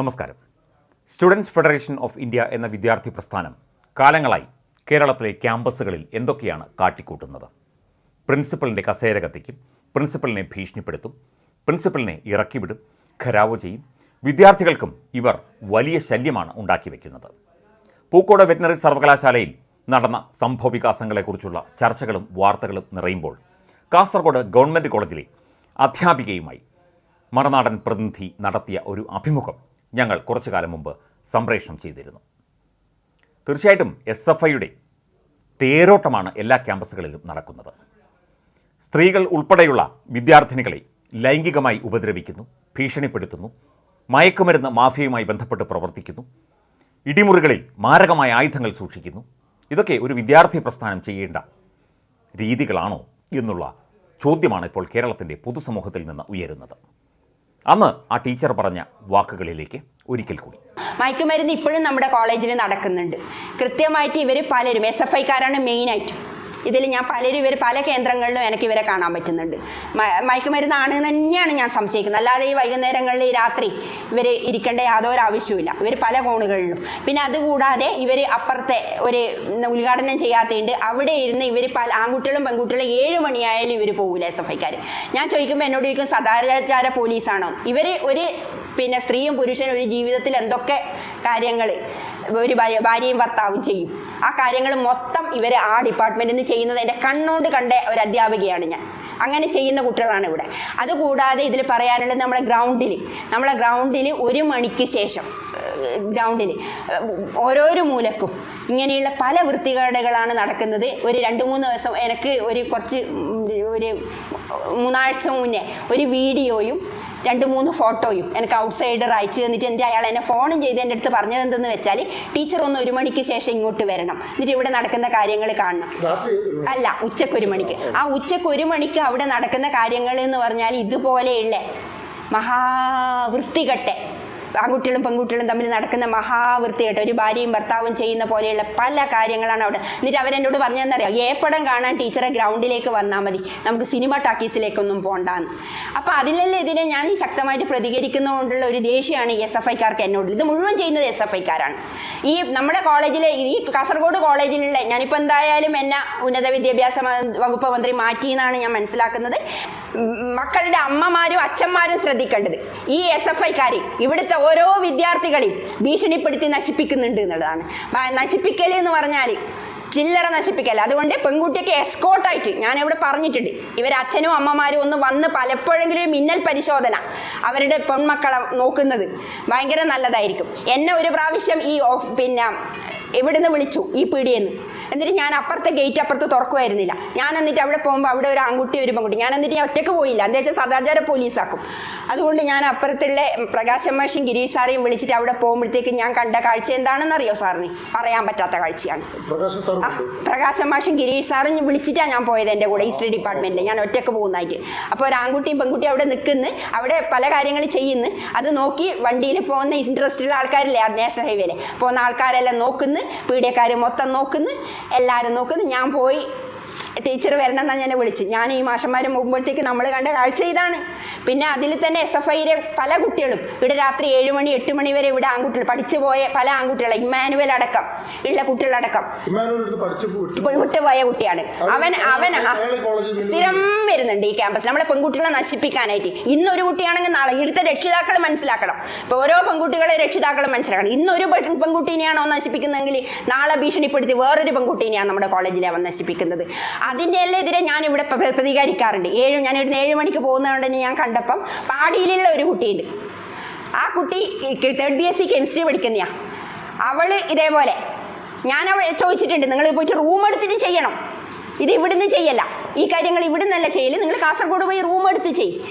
നമസ്കാരം. Students federation of India എന്ന വിദ്യാർത്ഥി പ്രസ്ഥാനം കാലങ്ങളായി കേരളത്തിലെ ക്യാമ്പസുകളിൽ എന്തൊക്കെയാണ് കാട്ടിക്കൂട്ടുന്നത്? പ്രിൻസിപ്പലിന്റെ കസേര കത്തിക്കും പ്രിൻസിപ്പലിനെ ഭീഷണിപ്പെടുത്തും പ്രിൻസിപ്പലിനെ ഇറക്കിവിടും ഖരാവോ ചെയ്യും. വിദ്യാർത്ഥികൾക്കും ഇവർ വലിയ ശല്യമാണ് ഉണ്ടാക്കി വയ്ക്കുന്നത് പൂക്കോട് വെറ്റിനറി സർവകലാശാലയിൽ നടന്ന സംഭവ വികാസങ്ങളെക്കുറിച്ചുള്ള ചർച്ചകളും വാർത്തകളും നിറയുമ്പോൾ കാസർഗോഡ് ഗവൺമെന്റ് കോളേജിലെ അധ്യാപികയുമായി മറുനാടൻ പ്രതിനിധി നടത്തിയ ഒരു അഭിമുഖം ഞങ്ങൾ കുറച്ചു കാലം മുമ്പ് സംപ്രേഷണം ചെയ്തിരുന്നു. തീർച്ചയായിട്ടും എസ് എഫ് ഐയുടെ തേരോട്ടമാണ് എല്ലാ ക്യാമ്പസുകളിലും നടക്കുന്നത്. സ്ത്രീകൾ ഉൾപ്പെടെയുള്ള വിദ്യാർത്ഥിനികളെ ലൈംഗികമായി ഉപദ്രവിക്കുന്നു ഭീഷണിപ്പെടുത്തുന്നു മയക്കുമരുന്ന് മാഫിയയുമായി ബന്ധപ്പെട്ട് പ്രവർത്തിക്കുന്നു ഇടിമുറികളിൽ മാരകമായ ആയുധങ്ങൾ സൂക്ഷിക്കുന്നു. ഇതൊക്കെ ഒരു വിദ്യാർത്ഥി പ്രസ്ഥാനം ചെയ്യേണ്ട രീതികളാണോ എന്നുള്ള ചോദ്യമാണ് ഇപ്പോൾ കേരളത്തിന്റെ പൊതുസമൂഹത്തിൽ നിന്ന് ഉയരുന്നത്. അന്ന് ആ ടീച്ചർ പറഞ്ഞ വാക്കുകളിലേക്ക് ഒരിക്കൽ കൂടി. മയക്കുമരുന്ന് ഇപ്പോഴും നമ്മുടെ കോളേജിൽ നടക്കുന്നുണ്ട്. കൃത്യമായിട്ട് ഇവർ പലരും എസ് എഫ് ഐക്കാരാണ് മെയിനായിട്ടും ഇതിൽ ഞാൻ പലരും ഇവർ പല കേന്ദ്രങ്ങളിലും എനിക്ക് ഇവരെ കാണാൻ പറ്റുന്നുണ്ട്. മയക്കുമരുന്നാണ് തന്നെയാണ് ഞാൻ സംശയിക്കുന്നത്. അല്ലാതെ ഈ വൈകുന്നേരങ്ങളിൽ രാത്രി ഇവർ ഇരിക്കേണ്ട യാതൊരു ആവശ്യമില്ല ഇവർ പല കോണുകളിലും. പിന്നെ അതുകൂടാതെ ഇവർ അപ്പുറത്തെ ഒരു ഉദ്ഘാടനം ചെയ്യാത്തതുണ്ട് അവിടെ ഇരുന്ന് ഇവർ പല ആൺകുട്ടികളും പെൺകുട്ടികളും ഏഴ് മണിയായാലും ഇവർ പോകില്ല എസ് എഫ് ഐക്കാർ ഞാൻ ചോദിക്കുമ്പോൾ എന്നോട് ചോദിക്കും സദാചാര പോലീസാണോ? ഇവർ ഒരു പിന്നെ സ്ത്രീയും പുരുഷനും ഒരു ജീവിതത്തിൽ എന്തൊക്കെ കാര്യങ്ങൾ ഒരു ഭാര്യ- ഭാര്യയും ഭർത്താവും ചെയ്യും. ആ കാര്യങ്ങൾ മൊത്തം ഇവർ ആ ഡിപ്പാർട്ട്മെന്റിൽ നിന്ന് ചെയ്യുന്നത് എന്റെ കണ്ണോട് കണ്ട ഒരു അധ്യാപികയാണ് ഞാൻ. അങ്ങനെ ചെയ്യുന്ന കുട്ടികളാണ് ഇവിടെ. അതുകൂടാതെ ഇതിൽ പറയാനുള്ളത് നമ്മളെ ഗ്രൗണ്ടിൽ നമ്മളെ ഗ്രൗണ്ടിൽ ഒരു മണിക്ക് ശേഷം ഗ്രൗണ്ടിൽ ഓരോരോ മൂലക്കും ഇങ്ങനെയുള്ള പല വൃത്തികേടുകളാണ് നടക്കുന്നത്. ഒരു രണ്ട് മൂന്ന് ദിവസം എനിക്ക് ഒരു കുറച്ച് ഒരു മൂന്നാഴ്ച മുന്നേ ഒരു വീഡിയോയും രണ്ട് മൂന്ന് ഫോട്ടോയും എനിക്ക് ഔട്ട്സൈഡർ അയച്ചു തന്നിട്ട് എന്റെ അയാൾ എന്നെ ഫോണും ചെയ്ത് എന്റെ അടുത്ത് പറഞ്ഞത് എന്തെന്ന് വെച്ചാൽ ടീച്ചർ ഒന്ന് ഒരു മണിക്ക് ശേഷം ഇങ്ങോട്ട് വരണം. എന്നിട്ട് ഇവിടെ നടക്കുന്ന കാര്യങ്ങൾ കാണണം. അല്ല ഉച്ചയ്ക്ക് ഒരു മണിക്ക്. ആ ഉച്ചയ്ക്ക് ഒരു മണിക്ക് അവിടെ നടക്കുന്ന കാര്യങ്ങൾ എന്ന് പറഞ്ഞാൽ ഇതുപോലെയുള്ള മഹാവൃത്തികെട്ടെ ആൺകുട്ടികളും പെൺകുട്ടികളും തമ്മിൽ നടക്കുന്ന മഹാവൃത്തിയായിട്ട് ഒരു ഭാര്യയും ഭർത്താവും ചെയ്യുന്ന പോലെയുള്ള പല കാര്യങ്ങളാണ് അവിടെ. എന്നിട്ട് അവരെന്നോട് പറഞ്ഞതെന്നറിയാം? ഏപ്പടം കാണാൻ ടീച്ചറെ ഗ്രൗണ്ടിലേക്ക് വന്നാൽ മതി. നമുക്ക് സിനിമ ടാക്കീസിലേക്കൊന്നും പോകണ്ടാന്ന് അപ്പോൾ അതിലെല്ലാം ഇതിനെ ഞാൻ ശക്തമായിട്ട് പ്രതികരിക്കുന്നതുകൊണ്ടുള്ള ഒരു ദേഷ്യമാണ് എസ് എഫ് ഐക്കാർക്ക് എന്നോട്. ഇത് മുഴുവൻ ചെയ്യുന്നത് എസ് എഫ് ഐക്കാരാണ്. ഈ നമ്മുടെ കോളേജിലെ ഈ കാസർഗോഡ് കോളേജിലുള്ള ഞാനിപ്പോൾ എന്തായാലും എന്നെ ഉന്നത വിദ്യാഭ്യാസ വകുപ്പ് മന്ത്രി മാറ്റി എന്നാണ് ഞാൻ മനസ്സിലാക്കുന്നത്. മക്കളുടെ അമ്മമാരും അച്ഛന്മാരും ശ്രദ്ധിക്കേണ്ടത് ഈ എസ് എഫ് ഐക്കാർ ഇവിടുത്തെ ഓരോ വിദ്യാർത്ഥികളെയും ഭീഷണിപ്പെടുത്തി നശിപ്പിക്കുന്നുണ്ട് എന്നുള്ളതാണ്. നശിപ്പിക്കൽ എന്ന് പറഞ്ഞാൽ ചില്ലറ നശിപ്പിക്കല്ല. അതുകൊണ്ട് പെൺകുട്ടിക്ക് എസ്കോട്ടായിട്ട് ഞാൻ ഇവിടെ പറഞ്ഞിട്ടുണ്ട്. ഇവർ അച്ഛനും അമ്മമാരും ഒന്ന് വന്ന് പലപ്പോഴെങ്കിലും ഒരു മിന്നൽ പരിശോധന അവരുടെ പെൺമക്കളെ നോക്കുന്നത് ഭയങ്കര നല്ലതായിരിക്കും. എന്നെ ഒരു പ്രാവശ്യം ഈ പിന്നെ എവിടുന്ന് വിളിച്ചു ഈ പീടിയെന്ന്? എന്നിട്ട് ഞാൻ അപ്പുറത്തെ ഗേറ്റ് അപ്പുറത്ത് തുറക്കുമായിരുന്നില്ല ഞാൻ എന്നിട്ട് അവിടെ പോകുമ്പോൾ അവിടെ ഒരു ആൺകുട്ടി ഒരു പെൺകുട്ടി. ഞാൻ എന്നിട്ട് ഞാൻ ഒറ്റയ്ക്ക് പോയില്ല. എന്താ വെച്ചാൽ സദാചാര പോലീസാക്കും. അതുകൊണ്ട് ഞാൻ അപ്പുറത്തുള്ള പ്രകാശം മാഷും ഗിരീഷ് സാറേയും വിളിച്ചിട്ട് അവിടെ പോകുമ്പോഴത്തേക്ക് ഞാൻ കണ്ട കാഴ്ച എന്താണെന്ന് അറിയോ സാറിന്? പറയാൻ പറ്റാത്ത കാഴ്ചയാണ്. പ്രകാശ് മാഷും ഗിരീഷ് സാറും വിളിച്ചിട്ടാണ് ഞാൻ പോയത് എന്റെ കൂടെ ഹിസ്റ്ററി ഡിപ്പാർട്ട്മെന്റിൽ. ഞാൻ ഒറ്റയ്ക്ക് പോകുന്നതായിട്ട്. അപ്പോൾ ഒരു ആൺകുട്ടിയും പെൺകുട്ടിയും അവിടെ നിൽക്കുന്ന. അവിടെ പല കാര്യങ്ങൾ ചെയ്യുന്നു. അത് നോക്കി വണ്ടിയിൽ പോകുന്ന ഇൻട്രസ്റ്റ് ഉള്ള ആൾക്കാരില്ലേ നാഷണൽ ഹൈവേയിൽ പോകുന്ന ആൾക്കാരെല്ലാം നോക്കുന്നു. പീഡിയക്കാർ മൊത്തം നോക്കുന്നു. എല്ലാവരും നോക്കുന്നു. ഞാൻ പോയി ടീച്ചർ വരണം എന്നാണ് ഞാൻ വിളിച്ചു. ഞാൻ ഈ മാഷന്മാർ മുമ്പോഴത്തേക്ക് നമ്മൾ കണ്ട കാഴ്ച ഇതാണ്. പിന്നെ അതിൽ തന്നെ എസ് എഫ് ഐയിലെ പല കുട്ടികളും. ഇവിടെ രാത്രി ഏഴ് മണി എട്ട് മണി വരെ ഇവിടെ ആൺകുട്ടികൾ പഠിച്ചു പോയ പല ആൺകുട്ടികൾ ഇമ്മാനുവൽ അടക്കം ഉള്ള കുട്ടികളടക്കം. വിട്ടുപോയ കുട്ടിയാണ്. അവൻ അവൻ സ്ഥിരം വരുന്നുണ്ട് ഈ ക്യാമ്പസ് നമ്മളെ പെൺകുട്ടികളെ നശിപ്പിക്കാനായിട്ട്. ഇന്നൊരു കുട്ടിയാണെങ്കിൽ നാളെ ഇവിടുത്തെ രക്ഷിതാക്കൾ മനസ്സിലാക്കണം. ഇപ്പോൾ ഓരോ പെൺകുട്ടികളെ രക്ഷിതാക്കൾ മനസ്സിലാക്കണം. ഇന്നൊരു പെൺ- പെൺകുട്ടീനെയാണോ നശിപ്പിക്കുന്നതെങ്കിൽ നാളെ ഭീഷണിപ്പെടുത്തി വേറൊരു പെൺകുട്ടീനെയാണ് നമ്മുടെ കോളേജിലെ അവൻ നശിപ്പിക്കുന്നത്. അതിന്റെ എല്ലാം എതിരെ ഞാൻ ഇവിടെ പ്ര- പ്രതികരിക്കാറുണ്ട്. ഏഴ് ഞാൻ ഇവിടുന്ന് ഏഴ് മണിക്ക് പോകുന്നതുകൊണ്ട് തന്നെ ഞാൻ കണ്ടപ്പം പാടിയിലുള്ള ഒരു കുട്ടിയുണ്ട്. ആ കുട്ടി third B S C chemistry പഠിക്കുന്നയാ. അവൾ ഇതേപോലെ. ഞാൻ അവൾ ചോദിച്ചിട്ടുണ്ട് നിങ്ങൾ പോയിട്ട് റൂം എടുത്തിട്ട് ചെയ്യണം. ഇത് ഇവിടുന്ന് ചെയ്യല്ല. ഈ കാര്യങ്ങൾ ഇവിടുന്നല്ല ചെയ്യൽ? നിങ്ങൾ കാസർഗോഡ് പോയി റൂം എടുത്ത് ചെയ്യും.